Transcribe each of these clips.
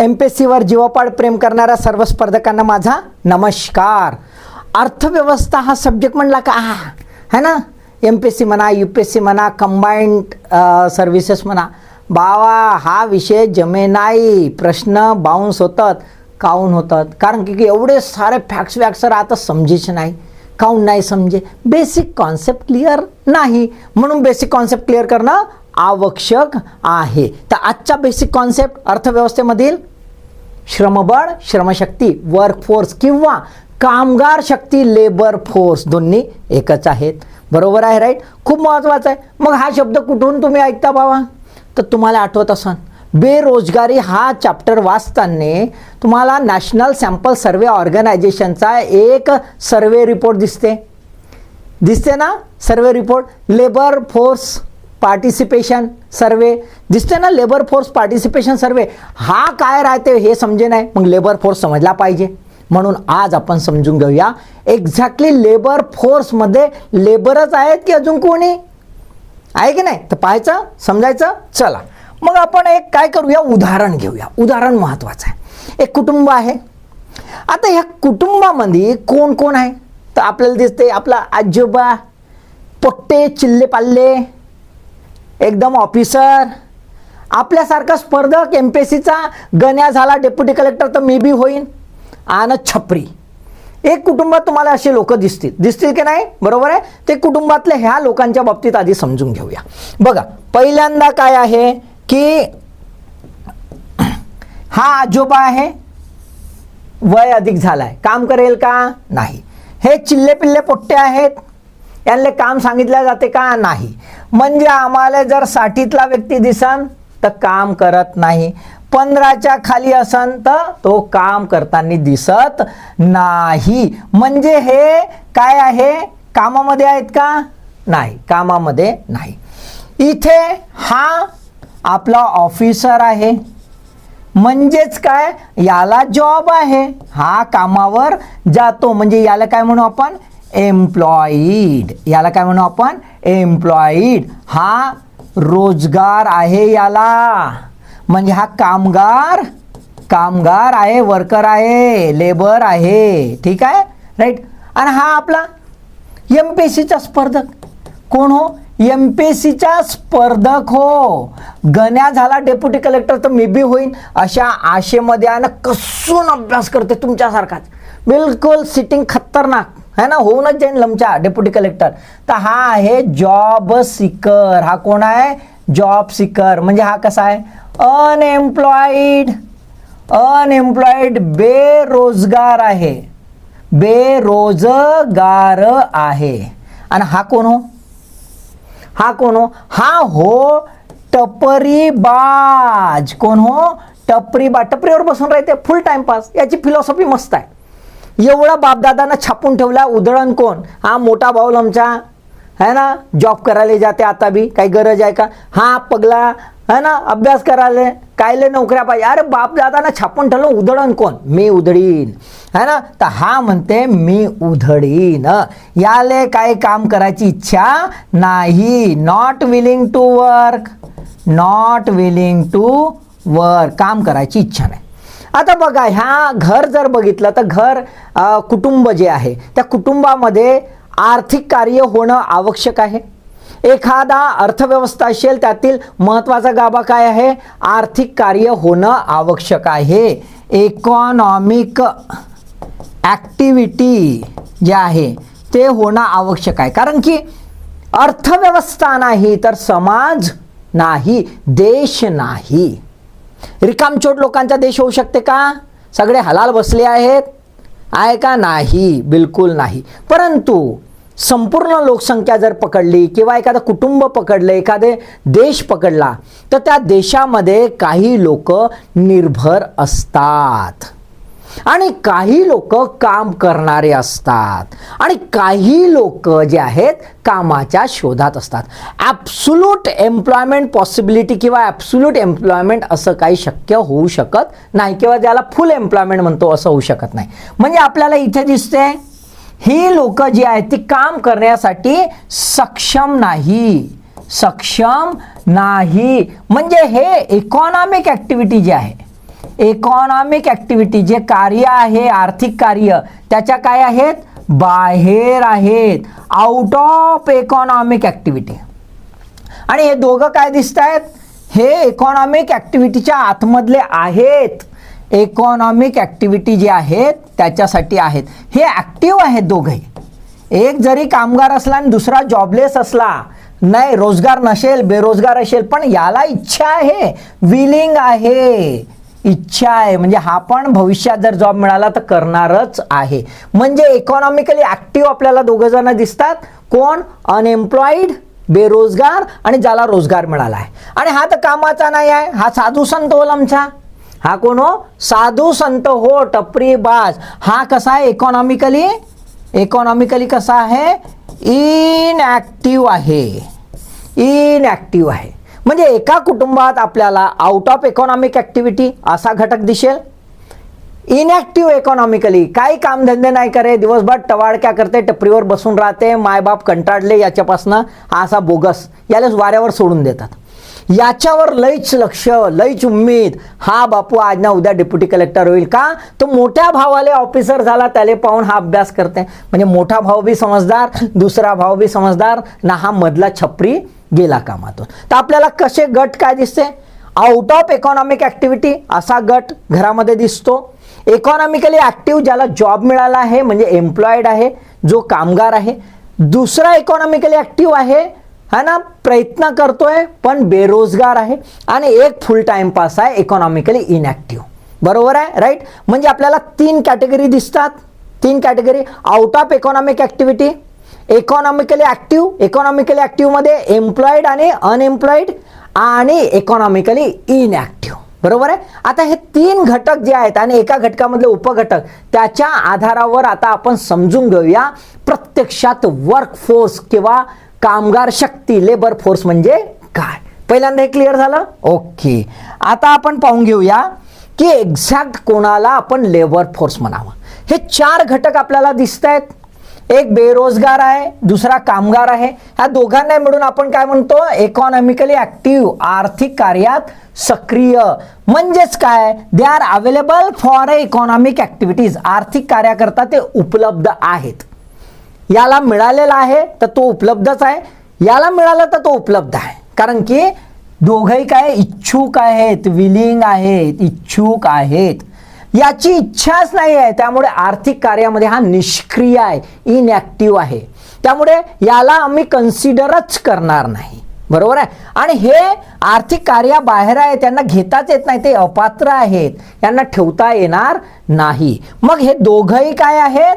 M P S सीवर जीवापाड प्रेम करणाऱ्या सर्व स्पर्धकांना माझा नमस्कार. अर्थव्यवस्था हा सब्जेक्ट म्हणला का? है ना? एम पी एस सी म्हणा यू पी एस सी म्हणा कंबाईंड सर्व्हिसेस म्हणा. बावा हा विषय जमे नाही. प्रश्न बाउन्स होतात काऊन होतात? कारण की की एवढे सारे फॅक्स वॅक्स आता समजेच नाही. काऊन नाही समजे? बेसिक कॉन्सेप्ट क्लिअर नाही. म्हणून बेसिक कॉन्सेप्ट क्लिअर करणं आवश्यक आहे. तर आजचा बेसिक कॉन्सेप्ट अर्थव्यवस्थेमधील श्रमबळ श्रमशक्ती वर्कफोर्स किंवा कामगार शक्ती लेबर फोर्स दोन्ही एकच आहेत. बरोबर आहे राईट खूप महत्त्वाचं आहे. मग हा शब्द कुठून तुम्ही ऐकता बाबा? तर तुम्हाला आठवत असाल बेरोजगारी हा चॅप्टर वाचताना तुम्हाला नॅशनल सॅम्पल सर्वे ऑर्गनायझेशनचा एक सर्वे रिपोर्ट दिसते. दिसते ना? Survey report labour force participation survey. दिसते ना लेबर फोर्स पार्टिसिपेशन सर्वे. हा काय राहते हे समजे नाही. मग लेबर फोर्स समजला पाहिजे. म्हणून आज आपण समजून घेऊया. एक्झॅक्टली लेबर फोर्समध्ये लेबरच आहेत की अजून कोणी? आहे की नाही? तर पाहायचं समजायचं चला. मग आपण एक काय करूया? उदाहरण घेऊया. उदाहरण महत्त्वाचं आहे. एक कुटुंब आहे. आता ह्या कुटुंबामध्ये कोण कोण आहे? तर आपल्याला दिसते आपला आजोबा. पोट्टे चिल्ले पाल्ले. एकदम ऑफिसर आपल्यासारखा स्पर्धक एम पी एस सीचा गण्या झाला डेप्युटी कलेक्टर तर मी बी होईन. आणि छपरी. एक कुटुंबात तुम्हाला असे लोक दिसतील. दिसतील की नाही? बरोबर आहे? ते कुटुंबातल्या ह्या लोकांच्या बाबतीत आधी समजून घेऊया. बघा पहिल्यांदा काय आहे की हा आजोबा आहे वय अधिक झालाय. काम करेल का? नाही. हे चिल्ले पिल्ले पोट्टे आहेत. यांना काम सांगितलं जाते का? नाही. म्हणजे आम्हाला जर साठीतला व्यक्ती दिसन तर काम करत नाही. पंधराच्या खाली असन तर तो काम करताना दिसत नाही. म्हणजे हे काय आहे? कामामध्ये आहेत का? नाही कामामध्ये नाही. इथे हा आपला ऑफिसर आहे. म्हणजेच काय? याला जॉब आहे. हा कामावर जातो. म्हणजे याला काय म्हणू आपण? एम्प्लॉईड याला काय म्हणू आपण? एम्प्लॉईड हा रोजगार आहे याला. म्हणजे हा कामगार कामगार आहे वर्कर आहे लेबर आहे. ठीक आहे? राईट आणि हा आपला एम पी एस सीचा स्पर्धक. कोण हो? एम पी एस सीचा स्पर्धक हो. गण्या झाला डेप्युटी कलेक्टर तर मी बी होईन. अशा आशेमध्ये आणि कसून अभ्यास करते तुमच्यासारखाच. बिलकुल सिटिंग खतरनाक. है ना? होऊनच जाईन लमच्या डेप्युटी कलेक्टर तर हा आहे जॉब सिकर हा कोण आहे? जॉब सिकर म्हणजे हा कसा आहे? अनएम्प्लॉईड अनएम्प्लॉईड बेरोजगार आहे. बेरोजगार आहे. आणि हा कोण हो? हा कोण हो? हा हो टपरी बाज कोण हो? टपरी बा टपरीवर बसून राहते. फुल टाइमपास याची फिलॉसॉफी मस्त आहे. एवढा बापदादांना छापून ठेवला उधळण कोण? हा मोठा भाऊ आमचा. है ना? जॉब करायला जाते आता बी. काही गरज आहे का? हा पगला है ना? अभ्यास करायला. कायले नोकऱ्या पाहिजे. अरे बाप दादांना छापून ठेवलं उधळण कोण? मी उधळीन. है ना? तर हा म्हणते मी उधळीन. याले काही काम करायची इच्छा नाही. Not willing to work not willing to work काम करायची इच्छा नाही. आता बघा ह्या घर जर बघितलं तर घर कुटुंब जे आहे त्या कुटुंबामध्ये आर्थिक कार्य होणं आवश्यक आहे. एखादा अर्थव्यवस्था असेल त्यातील महत्त्वाचा गाभा काय आहे? आर्थिक कार्य होणं आवश्यक आहे. इकॉनॉमिक ॲक्टिव्हिटी जे आहे ते होणं आवश्यक आहे. कारण की अर्थव्यवस्था नाही तर समाज नाही देश नाही. रिकामचोट लोकांचा देश होऊ शकते का? सगळे हलाल बसले आहेत. आहे का? नाही. बिलकुल नाही. परंतु संपूर्ण लोकसंख्या जर पकडली किंवा एखादं कुटुंब पकडलं एखादे देश पकडला तर त्या देशामध्ये काही लोक निर्भर असतात. आणि काही लोक काम करणारे असतात. आणि काही लोक जे आहेत कामाच्या शोधात असतात. ॲप्सुलूट एम्प्लॉयमेंट पॉसिबिलिटी किंवा ॲप्सुलूट एम्प्लॉयमेंट असं काही शक्य होऊ शकत नाही किंवा ज्याला फुल एम्प्लॉयमेंट म्हणतो असं होऊ शकत नाही. म्हणजे आपल्याला इथे दिसते ही लोक जी आहेत ती काम करण्यासाठी सक्षम नाही. सक्षम नाही. म्हणजे हे इकॉनॉमिक ॲक्टिव्हिटी जी आहे इकॉनॉमिक ॲक्टिव्हिटी जे कार्य आहे आर्थिक कार्य त्याच्या काय आहेत? बाहेर आहेत. आउट ऑफ इकॉनॉमिक ॲक्टिव्हिटी आणि हे दोघं काय दिसत आहेत हे इकॉनॉमिक ॲक्टिव्हिटीच्या आतमधले आहेत. इकॉनॉमिक ॲक्टिव्हिटी जे आहेत त्याच्यासाठी आहेत. हे ॲक्टिव्ह आहेत दोघंही. एक जरी कामगार असला आणि दुसरा जॉबलेस असला नाही रोजगार नसेल बेरोजगार असेल पण याला इच्छा आहे विलिंग आहे. इच्छा आहे. म्हणजे हा पण भविष्यात जर जॉब मिळाला तर करणारच आहे. म्हणजे इकॉनॉमिकली ॲक्टिव्ह आपल्याला दोघं जण दिसतात. कोण? अनएम्प्लॉईड बेरोजगार आणि ज्याला रोजगार मिळाला आहे. आणि हा तर कामाचा नाही आहे. हा साधू संत होल आमचा. हा कोण हो? साधू संत हो टपरी बाज. हा कसा आहे इकॉनॉमिकली इकॉनॉमिकली कसा आहे? इनॲक्टिव्ह आहे. इनॲक्टिव्ह आहे. म्हणजे एका कुटुंबात आपल्याला आउट ऑफ इकॉनॉमिक ॲक्टिव्हिटी असा घटक दिसेल. इनॅक्टिव्ह इकॉनॉमिकली काही कामधंदे नाही करे दिवसभर टवाळक्या करते टपरीवर बसून राहते मायबाप कंटाळले याच्यापासनं असा बोगस यालाच वाऱ्यावर सोडून देतात. याच्यावर लईच लक्ष लईच उम्मीद हा बापू आज ना उद्या डेप्युटी कलेक्टर होईल का? तो मोठ्या भावाले ऑफिसर झाला त्याले पाहून हा अभ्यास करते. म्हणजे मोठा भाऊ बी समजदार दुसरा भाऊ बी समजदार ना हा मधला छपरी गेला कामातून. तर आपल्याला कसे गट काय दिसते? आउट ऑफ इकॉनॉमिक ॲक्टिव्हिटी असा गट घरामध्ये दिसतो. इकॉनॉमिकली ॲक्टिव्ह ज्याला जॉब मिळाला आहे म्हणजे एम्प्लॉईड आहे जो कामगार आहे दुसरा इकॉनॉमिकली ॲक्टिव्ह आहे हा ना प्रयत्न करतोय पण बेरोजगार आहे आणि एक फुल टाइम पास आहे इकॉनॉमिकली इनॅक्टिव्ह बरोबर आहे? राईट म्हणजे आपल्याला तीन कॅटेगरी दिसतात. तीन category out of economic activity economically active economically ॲक्टिव्हमध्ये employed आणि अनएम्प्लॉईड आणि इकॉनॉमिकली इनॲक्टिव्ह बरोबर आहे? आता हे तीन घटक जे आहेत आणि एका घटकामधले उपघटक त्याच्या आधारावर आता आपण समजून घेऊया प्रत्यक्षात वर्क फोर्स किंवा कामगार शक्ती लेबर फोर्स म्हणजे काय? पहिल्यांदा हे क्लिअर झालं? ओके आता आपण पाहून घेऊया की एक्झॅक्ट कोणाला आपण लेबर फोर्स म्हणावं. हे चार घटक आपल्याला दिसत आहेत एक बेरोजगार आहे दुसरा कामगार आहे. ह्या दोघांना मिळून आपण काय म्हणतो? इकॉनॉमिकली ऍक्टिव्ह आर्थिक कार्यात सक्रिय. म्हणजेच काय? They are available for economic activities आर्थिक कार्याकरता ते उपलब्ध आहेत. याला मिळालेला आहे तर तो उपलब्धच आहे. याला मिळाला तर तो उपलब्ध आहे. कारण की दोघंही काय? इच्छुक आहेत विलिंग आहेत इच्छुक आहेत. याची इच्छाच नाही आहे त्यामुळे आर्थिक कार्यामध्ये हा निष्क्रिय आहे इनॅक्टिव्ह आहे. त्यामुळे याला आम्ही कन्सिडरच करणार नाही. बरोबर आहे? आणि हे आर्थिक कार्याबाहेर आहे त्यांना घेताच येत नाही ते अपात्र आहेत. यांना ठेवता येणार नाही. मग हे दोघंही काय आहेत?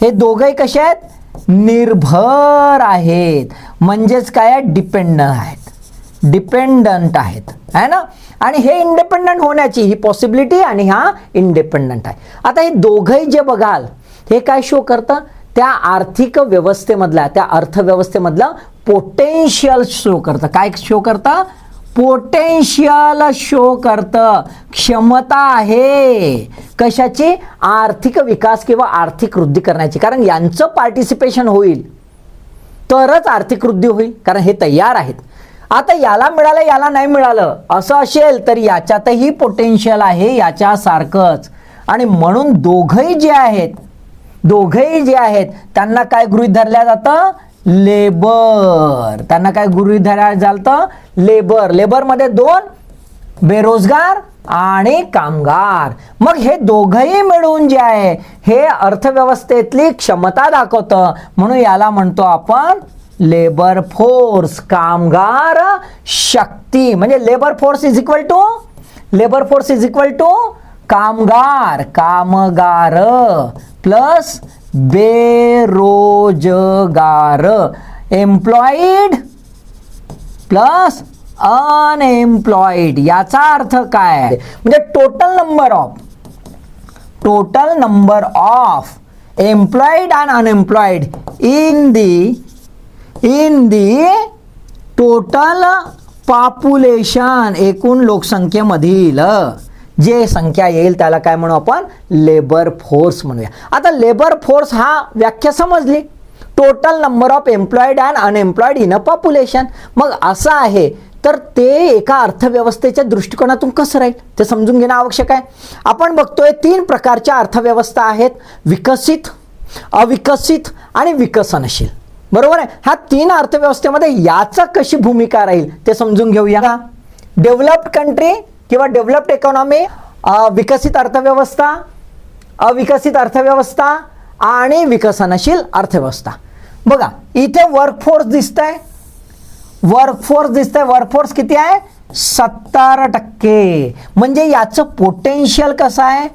हे दोघंही कसे आहेत? निर्भर आहेत. म्हणजेच काय डिपेंडंट आहेत. डिपेंडंट आहेत आहे ना? आणि हे इंडिपेंडंट होण्याची ही पॉसिबिलिटी आणि हा इंडिपेंडंट आहे. आता हे दोघंही जे बघाल हे काय शो करतं? त्या आर्थिक व्यवस्थेमधल्या त्या अर्थव्यवस्थेमधलं पोटेन्शियल शो करतं. काय शो करतं? पोटेन्शियल शो करतं. क्षमता आहे. कशाची? आर्थिक विकास किंवा आर्थिक वृद्धी करण्याची. कारण यांचं पार्टिसिपेशन होईल तरच आर्थिक वृद्धी होईल. कारण हे तयार आहेत. आता याला मिळालं याला नाही मिळालं. असं असेल तर याच्यातही पोटेन्शियल आहे याच्यासारखंच. आणि म्हणून दोघंही जे आहेत दोघंही जे आहेत त्यांना काय गृहीत धरल्या जातं? लेबर. त्यांना काय गृहीत धरल्या जातं लेबर. लेबरमध्ये दोन बेरोजगार आणि कामगार. मग हे दोघंही मिळून जे आहे हे अर्थव्यवस्थेतली क्षमता दाखवतं. म्हणून याला म्हणतो आपण लेबर फोर्स कामगार शक्ती. म्हणजे labour force is equal to labour force is equal to कामगार कामगार प्लस बेरोजगार. एम्प्लॉईड प्लस अनएम्प्लॉईड याचा अर्थ काय? आहे म्हणजे total number of total number of employed and unemployed in the in the total population एकूण लोकसंख्येमधील जे संख्या येईल त्याला काय म्हणू आपण? लेबर फोर्स म्हणूया. आता लेबर फोर्स हा व्याख्या समजली. Total number of employed and unemployed in a population मग असं आहे तर ते एका अर्थव्यवस्थेच्या दृष्टिकोनातून कसं राहील? ते समजून घेणं आवश्यक आहे. आपण बघतोय तीन प्रकारच्या अर्थव्यवस्था आहेत. विकसित अविकसित आणि विकसनशील. बरोबर आहे? ह्या तीन अर्थव्यवस्थेमध्ये याचा कशी भूमिका राहील ते समजून घेऊया. डेव्हलप्ड कंट्री किंवा डेव्हलप्ड इकॉनॉमी विकसित अर्थव्यवस्था अविकसित अर्थव्यवस्था आणि विकसनशील अर्थव्यवस्था. बघा इथे वर्कफोर्स दिसत आहे वर्कफोर्स दिसतंय. वर्कफोर्स किती आहे? सत्तर टक्के. म्हणजे याचं पोटेन्शियल कसं आहे?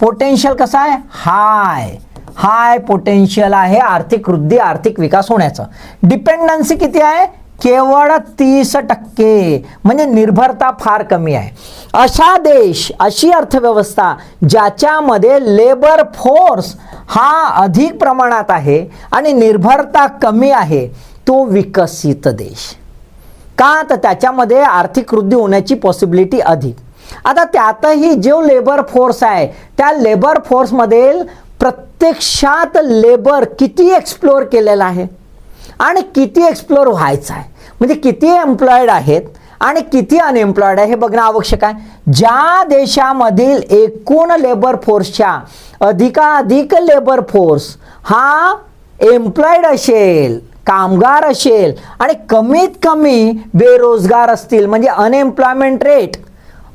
पोटेन्शियल कसं आहे? हाय हाय पोटेन्शियल आहे आर्थिक वृद्धी आर्थिक विकास होण्याचं. डिपेंडन्सी किती आहे? केवळ तीस टक्के. म्हणजे निर्भरता फार कमी आहे. अशा देश अशी अर्थव्यवस्था ज्याच्यामध्ये लेबर फोर्स हा अधिक प्रमाणात आहे आणि निर्भरता कमी आहे तो विकसित देश. का? तर त्याच्यामध्ये आर्थिक वृद्धी होण्याची पॉसिबिलिटी अधिक. आता त्यातही जो लेबर फोर्स आहे त्या लेबर फोर्समध्ये प्रत्यक्षात लेबर किती एक्सप्लोअर केलेला आहे? आणि किती एक्सप्लोअर व्हायचं आहे? म्हणजे किती एम्प्लॉईड आहेत आणि किती अनएम्प्लॉईड आहे हे बघणं आवश्यक आहे. ज्या देशामधील एकूण लेबर फोर्सच्या अधिकाधिक लेबर फोर्स हा एम्प्लॉईड असेल कामगार असेल आणि कमीत कमी बेरोजगार असतील म्हणजे अनएम्प्लॉयमेंट रेट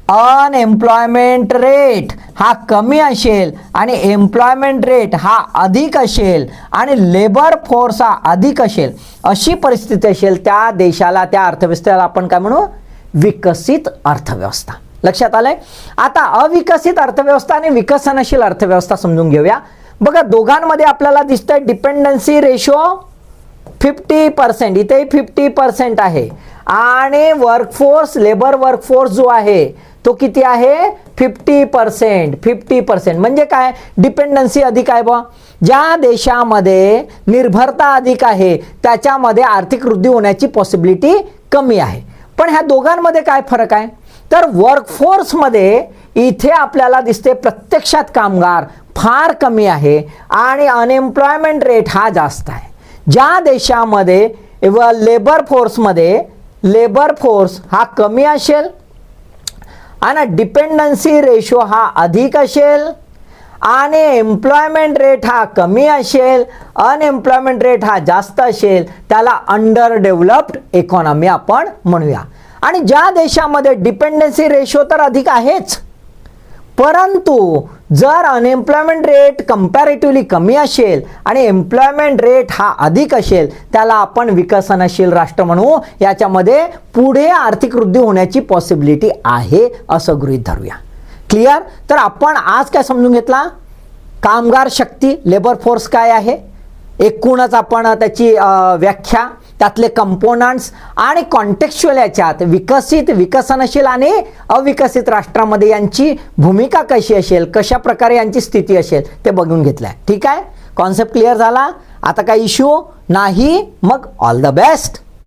अनएम्प्लॉयमेंट रेट हा कमी असेल आणि एम्प्लॉयमेंट रेट हा अधिक असेल आणि लेबर फोर्स हा अधिक असेल अशी परिस्थिती असेल त्या देशाला त्या अर्थव्यवस्थेला आपण काय म्हणू? विकसित अर्थव्यवस्था. लक्षात आलंय? आता अविकसित अर्थव्यवस्था आणि विकसनशील अर्थव्यवस्था समजून घेऊया. बघा दोघांमध्ये आपल्याला दिसतंय डिपेंडन्सी रेशो फिफ्टी पर्सेंट इथेही फिफ्टी पर्सेंट आहे. आणि वर्कफोर्स लेबर वर्कफोर्स जो आहे तो किती आहे? फिफ्टी पर्सेंट फिफ्टी पर्सेंट म्हणजे काय? डिपेंडन्सी अधिक आहे बा ज्या देशामध्ये निर्भरता अधिक आहे त्याच्यामध्ये आर्थिक वृद्धी होण्याची पॉसिबिलिटी कमी आहे. पण ह्या दोघांमध्ये काय फरक आहे? तर वर्कफोर्समध्ये इथे आपल्याला दिसते प्रत्यक्षात कामगार फार कमी आहे आणि अनएम्प्लॉयमेंट रेट हा जास्त आहे. ज्या देशामध्ये व लेबर फोर्समध्ये लेबर फोर्स हा कमी असेल आणि डिपेंडन्सी रेशो हा अधिक असेल आणि एम्प्लॉयमेंट रेट हा कमी असेल अनएम्प्लॉयमेंट रेट हा जास्त असेल त्याला अंडर डेव्हलप्ड इकॉनॉमी आपण म्हणूया. आणि ज्या देशामध्ये डिपेंडन्सी रेशो तर अधिक आहेच परंतु जर अनएम्प्लॉयमेंट रेट कंपॅरेटिव्हली कमी असेल आणि एम्प्लॉयमेंट रेट हा अधिक असेल त्याला आपण विकसनशील राष्ट्र म्हणू. याच्यामध्ये पुढे आर्थिक वृद्धी होण्याची पॉसिबिलिटी आहे असं गृहीत धरूया. क्लिअर तर आपण आज काय समजून घेतला? कामगार शक्ती लेबर फोर्स काय आहे? एकूणच आपण त्याची व्याख्या त्यातले कंपोनंट्स आणि कॉन्टेक्च्युअल याच्यात विकसित विकसनशील आणि अविकसित राष्ट्रामध्ये यांची भूमिका कशी असेल कशा प्रकारे यांची स्थिती असेल ते बघून घेतलं आहे ठीक आहे? कॉन्सेप्ट क्लिअर झाला? आता काही इश्यू नाही? मग ऑल द बेस्ट